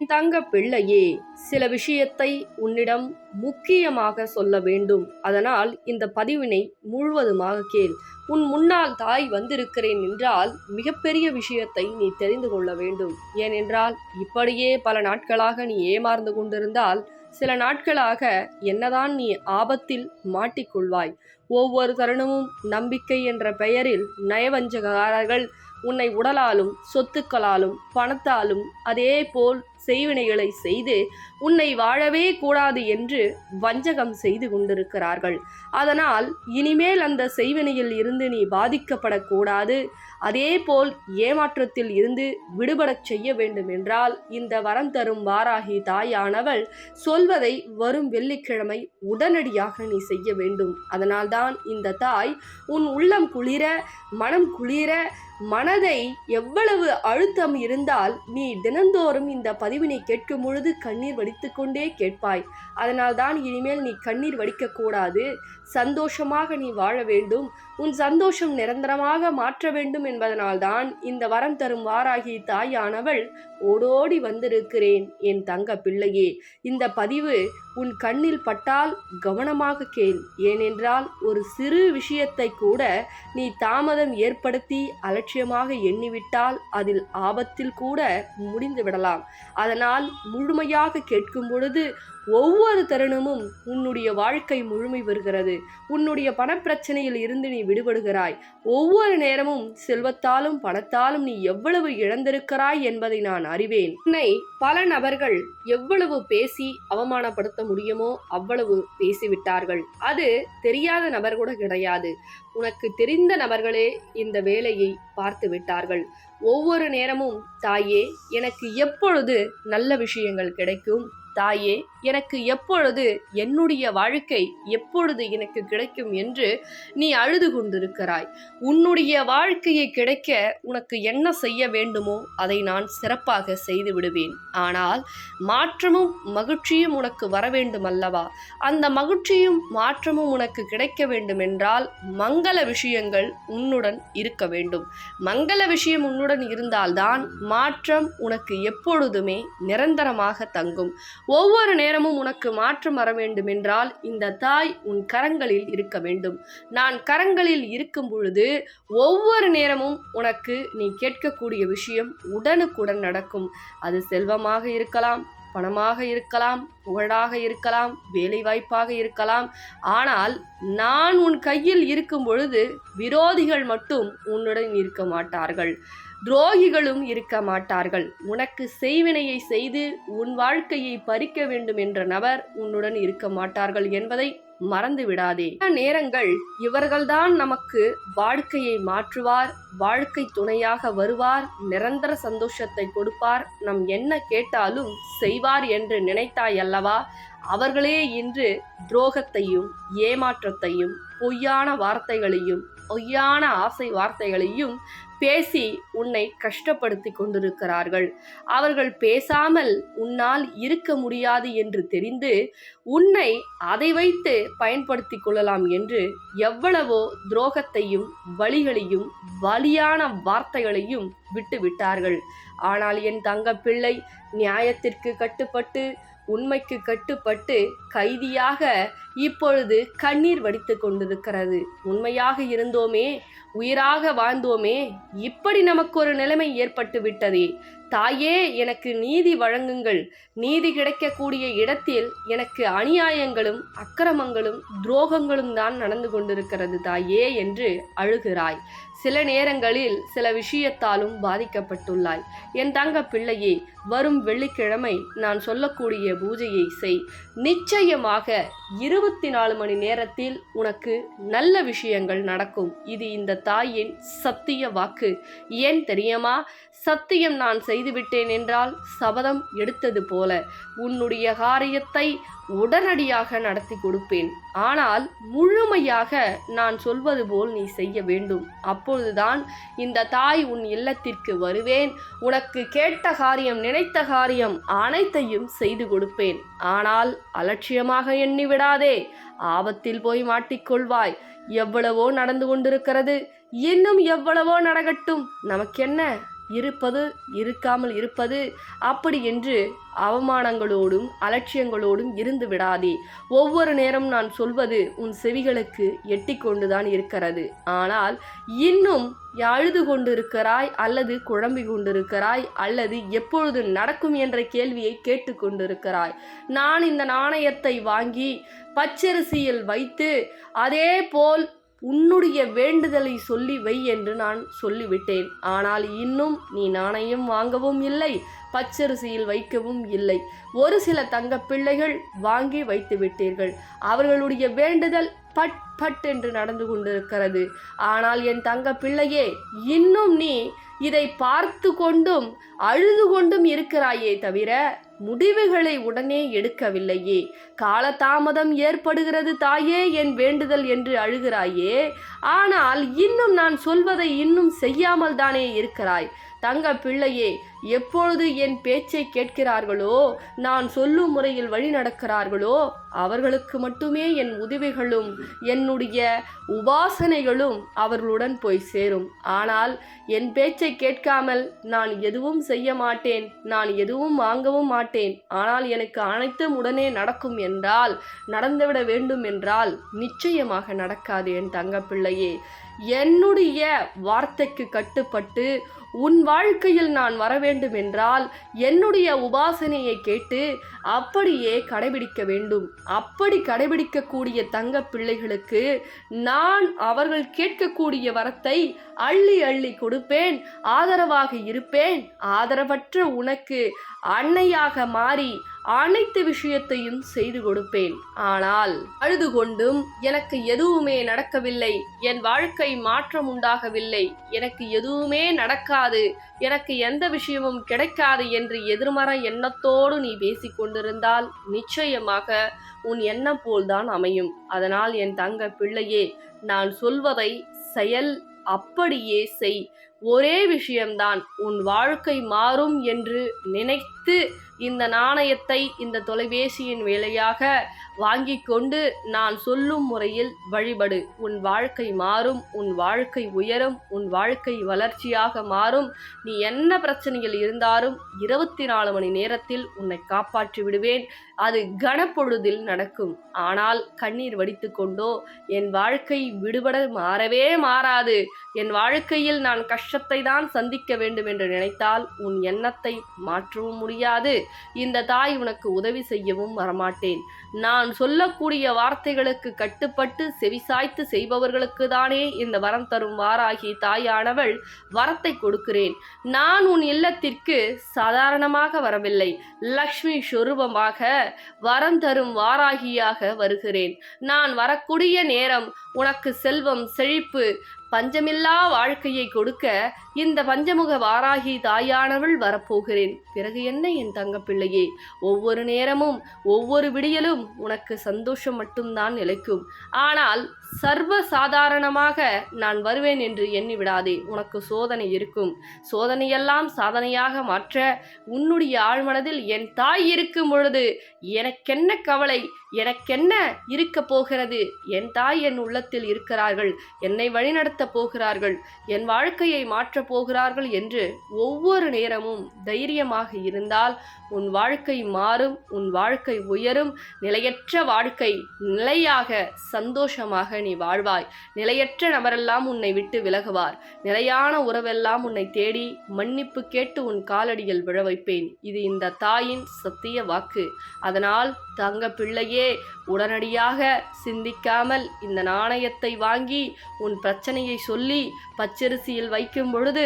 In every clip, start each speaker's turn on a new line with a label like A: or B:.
A: தங்க பிள்ளையே சில விஷயத்தை உன்னிடம் முக்கியமாக சொல்ல வேண்டும். அதனால் இந்த பதிவினை முழுவதுமாக கேள். உன் முன்னால் தாய் வந்திருக்கிறேன் என்றால் மிகப்பெரிய விஷயத்தை நீ தெரிந்து கொள்ள வேண்டும். ஏனென்றால் இப்படியே பல நாட்களாக நீ ஏமாந்து கொண்டிருந்தால் சில நாட்களாக என்னதான் நீ ஆபத்தில் மாட்டிக்கொள்வாய். ஒவ்வொரு தருணமும் நம்பிக்கை என்ற பெயரில் நயவஞ்சகாரர்கள் உன்னை உடலாலும் சொத்துக்களாலும் பணத்தாலும் அதே போல் செய்வினைகளை செய்து உன்னை வாழவே கூடாது என்று வஞ்சகம் செய்து கொண்டிருக்கிறார்கள். அதனால் இனிமேல் அந்த செய்வினையில் இருந்து நீ பாதிக்கப்படக்கூடாது. அதேபோல் ஏமாற்றத்தில் இருந்து விடுபடச் செய்ய வேண்டும் என்றால் இந்த வரம் தரும் வாராகி தாயானவள் சொல்வதை வரும் வெள்ளிக்கிழமை உடனடியாக நீ செய்ய வேண்டும். அதனால்தான் இந்த தாய் உன் உள்ளம் குளிர மனம் குளிர மனதை எவ்வளவு அழுத்தம் இருந்தால் நீ தினந்தோறும் இந்த பதிவினை கேட்கும் பொழுது கண்ணீர் வடித்துக்கொண்டே கேட்பாய். அதனால்தான் இனிமேல் நீ கண்ணீர் வடிக்கக்கூடாது சந்தோஷமாக நீ வாழ வேண்டும். உன் சந்தோஷம் நிரந்தரமாக மாற்ற வேண்டும் என்பதனால்தான் இந்த வரம் தரும் வாராகி தாயானவள் ஓடோடி வந்திருக்கிறேன் என் தங்க பிள்ளையே. இந்த பதிவு உன் கண்ணில் பட்டால் கவனமாக கேள். ஏனென்றால் ஒரு சிறு விஷயத்தை கூட நீ தாமதம் ஏற்படுத்தி அலட்சியமாக எண்ணிவிட்டால் அதில் ஆபத்தில் கூட முடிந்து விடலாம். அதனால் முழுமையாக கேட்கும் பொழுது ஒவ்வொரு தருணமும் உன்னுடைய வாழ்க்கை முழுமை வருகிறது உன்னுடைய பணப்பிரச்சனையில் இருந்து நீ விடுபடுகிறாய். ஒவ்வொரு நேரமும் செல்வத்தாலும் பணத்தாலும் நீ எவ்வளவு இழந்திருக்கிறாய் என்பதை நான் அறிவேன். உன்னை பல நபர்கள் எவ்வளவு பேசி அவமானப்படுத்த முடியுமோ அவ்வளவு பேசிவிட்டார்கள். அது தெரியாத நபர் கூட கிடையாது. உனக்கு தெரிந்த நபர்களே இந்த வேலையை பார்த்து விட்டார்கள். ஒவ்வொரு நேரமும் தாயே எனக்கு எப்பொழுது நல்ல விஷயங்கள் கிடைக்கும்? தாயே எனக்கு எப்பொழுது என்னுடைய வாழ்க்கை எப்பொழுது எனக்கு கிடைக்கும் என்று நீ அழுது கொண்டிருக்கிறாய். உன்னுடைய வாழ்க்கையை கிடைக்க உனக்கு என்ன செய்ய வேண்டுமோ அதை நான் சிறப்பாக செய்து விடுவேன். ஆனால் மாற்றமும் மகிழ்ச்சியும் உனக்கு வர வேண்டும் அல்லவா அந்த மகிழ்ச்சியும் மாற்றமும் உனக்கு கிடைக்க வேண்டும் என்றால் மங்கள விஷயங்கள் உன்னுடன் இருக்க வேண்டும். மங்கள விஷயம் உன்னுடன் இருந்தால்தான் மாற்றம் உனக்கு எப்பொழுதுமே நிரந்தரமாக தங்கும். ஒவ்வொரு நேரமும் உனக்கு மாற்றம் வர வேண்டும் என்றால் இந்த தாய் உன் கரங்களில் இருக்க வேண்டும். நான் கரங்களில் இருக்கும் பொழுது ஒவ்வொரு நேரமும் உனக்கு நீ கேட்கக்கூடிய விஷயம் உடனுக்குடன் நடக்கும். அது செல்வமாக இருக்கலாம் பணமாக இருக்கலாம் புகழாக இருக்கலாம் வேலை வாய்ப்பாக இருக்கலாம். ஆனால் நான் உன் கையில் இருக்கும் பொழுது விரோதிகள் மட்டும் உன்னுடன் இருக்க மாட்டார்கள். துரோகிகளும் இருக்க மாட்டார்கள். உனக்கு செய்வினையை செய்து உன் வாழ்க்கையை பறிக்க வேண்டும் என்ற நபர் உன்னுடன் இருக்க மாட்டார்கள் என்பதை மறந்து விடாதே. சில நேரங்கள் இவர்கள்தான் நமக்கு வாழ்க்கையை மாற்றுவார் வாழ்க்கை துணையாக வருவார் நிரந்தர சந்தோஷத்தை கொடுப்பார். நம் என்ன கேட்டாலும் செய்வார் என்று நினைத்தாய் அல்லவா அவர்களே இன்று துரோகத்தையும் ஏமாற்றத்தையும் பொய்யான வார்த்தைகளையும் பொய்யான ஆசை வார்த்தைகளையும் பேசி உன்னை கஷ்டப்படுத்தி கொண்டிருக்கிறார்கள். அவர்கள் பேசாமல் உன்னால் இருக்க முடியாது என்று தெரிந்து உன்னை அதை வைத்து பயன்படுத்தி கொள்ளலாம் என்று எவ்வளவோ துரோகத்தையும் வழிகளையும் வலியான வார்த்தைகளையும் விட்டு விட்டார்கள் ஆனால் என் தங்க பிள்ளை நியாயத்திற்கு கட்டுப்பட்டு உண்மைக்கு கட்டுப்பட்டு கைதியாக இப்பொழுது கண்ணீர் வடித்து கொண்டிருக்கிறது. உண்மையாக இருந்தோமே உயிராக வாழ்ந்தோமே இப்படி நமக்கு ஒரு நிலைமை ஏற்பட்டு விட்டதே தாயே எனக்கு நீதி வழங்குங்கள். நீதி கிடைக்கக்கூடிய இடத்தில் எனக்கு அநியாயங்களும் அக்கிரமங்களும் துரோகங்களும் தான் நடந்து கொண்டிருக்கிறது தாயே என்று அழுகிறாய். சில நேரங்களில் சில விஷயத்தாலும் பாதிக்கப்பட்டுள்ளாய். என் தங்க பிள்ளையே வரும் வெள்ளிக்கிழமை நான் சொல்லக்கூடிய பூஜையை செய். நிச்சயமாக இருபத்தி நாலு மணி நேரத்தில் உனக்கு நல்ல விஷயங்கள் நடக்கும். இது இந்த தாயின் சத்திய வாக்கு. ஏன் தெரியுமா? சத்தியம் நான் செய் செய்துவிட்டேன் என்றால் சபதம் எடுத்தது போல உன்னுடைய காரியத்தை உடனடியாக நடத்தி கொடுப்பேன். ஆனால் முழுமையாக நான் சொல்வது போல் நீ செய்ய வேண்டும். அப்பொழுதுதான் இந்த தாய் உன் இல்லத்திற்கு வருவேன். உனக்கு கேட்ட காரியம் நினைத்த காரியம் அனைத்தையும் செய்து கொடுப்பேன். ஆனால் அலட்சியமாக எண்ணி விடாதே. ஆபத்தில் போய் மாட்டிக்கொள்வாய். எவ்வளவோ நடந்து கொண்டிருக்கிறது. இன்னும் எவ்வளவோ நடக்கட்டும். நமக்கென்ன? இருப்பது இருக்காமல் இருப்பது அப்படி என்று அவமானங்களோடும் அலட்சியங்களோடும் இருந்து விடாதே. ஒவ்வொரு நேரம் நான் சொல்வது உன் செவிகளுக்கு எட்டிக்கொண்டுதான் இருக்கிறது. ஆனால் இன்னும் அழுது கொண்டிருக்கிறாய் அல்லது குழம்பி கொண்டிருக்கிறாய் அல்லது எப்பொழுது நடக்கும் என்ற கேள்வியை கேட்டுக்கொண்டிருக்கிறாய் நான் இந்த நாணயத்தை வாங்கி பச்சரிசியில் வைத்து அதே போல் உன்னுடைய வேண்டுதலை சொல்லி வை என்று நான் சொல்லிவிட்டேன். ஆனால் இன்னும் நீ நாணயம் வாங்கவும் இல்லை பச்சரிசியில் வைக்கவும் இல்லை. ஒரு சில தங்க பிள்ளைகள் வாங்கி வைத்து விட்டீர்கள் அவர்களுடைய வேண்டுதல் பட் பட் என்று நடந்து கொண்டிருக்கிறது. ஆனால் என் தங்க பிள்ளையே இன்னும் நீ இதை பார்த்து கொண்டும் அழுது கொண்டும் இருக்கிறாயே தவிர முடிவுகளை உடனே எடுக்கவில்லையே. காலதாமதம் ஏற்படுகிறது தாயே என் வேண்டுதல் என்று அழுகிறாயே. ஆனால் இன்னும் நான் சொல்வதை இன்னும் செய்யாமல் தானே இருக்கிறாய். தங்க பிள்ளையே எப்பொழுது என் பேச்சை கேட்கிறார்களோ நான் சொல்லும் முறையில் வழி நடக்கிறார்களோ அவர்களுக்கு மட்டுமே என் உதவிகளும் என்னுடைய உபாசனைகளும் அவர்களுடன் போய் சேரும். ஆனால் என் பேச்சை கேட்காமல் நான் எதுவும் செய்ய மாட்டேன் நான் எதுவும் வாங்கவும் மாட்டேன். ஆனால் எனக்கு அனைத்தும் உடனே நடக்கும் என்றால் நடந்துவிட வேண்டும் என்றால் நிச்சயமாக நடக்காது என் தங்கப்பிள்ளையே என்னுடைய வார்த்தைக்கு கட்டுப்பட்டு உன் வாழ்க்கையில் நான் வர வேண்டும் என்றால் என்னுடைய உபாசனையை கேட்டு அப்படியே கடைபிடிக்க வேண்டும். அப்படி கடைபிடிக்கக்கூடிய தங்க பிள்ளைகளுக்கு நான் அவர்கள் கேட்கக்கூடிய வரத்தை அள்ளி அள்ளி கொடுப்பேன். ஆதரவாக இருப்பேன். ஆதரவற்ற உனக்கு அன்னையாக மாறி அனைத்து விஷயத்தையும் செய்து கொடுப்பேன். ஆனால் அழுது கொண்டும் எனக்கு எதுவுமே நடக்கவில்லை. என் வாழ்க்கை மாற்றம் உண்டாகவில்லை. எனக்கு எதுவுமே நடக்காது. எனக்கு எந்த விஷயமும் கிடைக்காது என்று எதிர்மற எண்ணத்தோடு நீ பேசிக் கொண்டிருந்தால் நிச்சயமாக உன் எண்ணம் போல்தான் அமையும். அதனால் என் தங்க பிள்ளையே நான் சொல்வதை செயல் அப்படியே செய். ஒரே விஷயம்தான் உன் வாழ்க்கை மாறும் என்று நினைத்து இந்த நாணயத்தை இந்த தொலைபேசியின் வேலையாக வாங்கி கொண்டு நான் சொல்லும் முறையில் வழிபடு. உன் வாழ்க்கை மாறும் உன் வாழ்க்கை உயரும் உன் வாழ்க்கை வளர்ச்சியாக மாறும். நீ என்ன பிரச்சனையில் இருந்தாலும் இருபத்தி நாலு மணி நேரத்தில் உன்னை காப்பாற்றி விடுவேன். அது கனப்பொழுதில் நடக்கும். ஆனால் கண்ணீர் வடித்து கொண்டோ என் வாழ்க்கை விடுபட மாறவே மாறாது. என் வாழ்க்கையில் நான் கஷ்டத்தை தான் சந்திக்க வேண்டும் என்று நினைத்தால் உன் எண்ணத்தை மாற்றவும் முடியாது. இந்த தாய் உனக்கு உதவி செய்யவும் வரமாட்டேன். நான் சொல்லக்கூடிய வார்த்தைகளுக்கு கட்டுப்பட்டு செவிசாய்த்து செய்பவர்களுக்கு தானே இந்த வரம் தரும் வாராகி தாயானவள் வரத்தை கொடுக்கிறேன். நான் உன் இல்லத்திற்கு சாதாரணமாக வரவில்லை. லக்ஷ்மி சொரூபமாக வரம் தரும் வாராகியாக வருகிறேன். நான் வரக்கூடிய நேரம் உனக்கு செல்வம் செழிப்பு பஞ்சமில்லா வாழ்க்கையை கொடுக்க இந்த பஞ்சமுக வாராகி தாயானவள் வரப்போகிறேன். பிறகு என்ன என் தங்கப்பிள்ளையே? ஒவ்வொரு நேரமும் ஒவ்வொரு விடியலும் உனக்கு சந்தோஷம் மட்டும்தான் நிலைக்கும். ஆனால் சர்வ சாதாரணமாக நான் வருவேன் என்று எண்ணி விடாதே உனக்கு சோதனை இருக்கும். சோதனையெல்லாம் சாதனையாக மாற்ற உன்னுடைய ஆழ்மனதில் என் தாய் இருக்கும் பொழுது எனக்கென்ன கவலை? எனக்கென்ன இருக்க போகிறது? என் தாய் என் உள்ளத்தில் இருக்கிறார்கள் என்னை வழிநடத்தப் போகிறார்கள் என் வாழ்க்கையை மாற்றப் போகிறார்கள் என்று ஒவ்வொரு நேரமும் தைரியமாக இருந்தால் உன் வாழ்க்கை மாறும் உன் வாழ்க்கை உயரும். நிலையற்ற வாழ்க்கை நிலையாக சந்தோஷமாக நீ வாழ்வாய். நிலையற்ற நபரெல்லாம் உன்னை விட்டு விலகுவார். நிலையான உறவெல்லாம் உன்னை தேடி மன்னிப்பு கேட்டு உன் காலடியில் விழ வைப்பேன். இது இந்த தாயின் சத்திய வாக்கு. அதனால் தங்க பிள்ளையே உடனடியாக சிந்திக்காமல் இந்த நாணயத்தை வாங்கி உன் பிரச்சனையை சொல்லி பச்சரிசியில் வைக்கும் பொழுது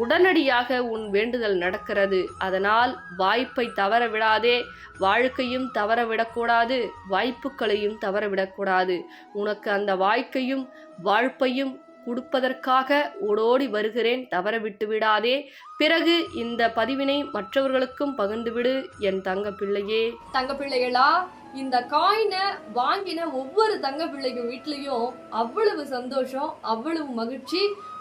A: உடனடியாக உன் வேண்டுதல் நடக்கிறது. அதனால் வாய்ப்பை தவற விடாதே வாழ்க்கையும் தவற விடக்கூடாது வாய்ப்புகளையும் தவற விடக்கூடாது உனக்கு அந்த வாழ்க்கையும் வாழ்ப்பையும் கொடுப்பதற்காக ஓடோடி வருகிறேன். தவற விட்டு விடாதே. பிறகு இந்த பதிவினை மற்றவர்களுக்கும் பகிர்ந்துவிடு என் தங்க பிள்ளையே தங்க பிள்ளைகளா இந்த காயினை வாங்கின ஒவ்வொரு தங்க பிள்ளைங்க வீட்லேயும் அவ்வளவு சந்தோஷம் அவ்வளவு மகிழ்ச்சி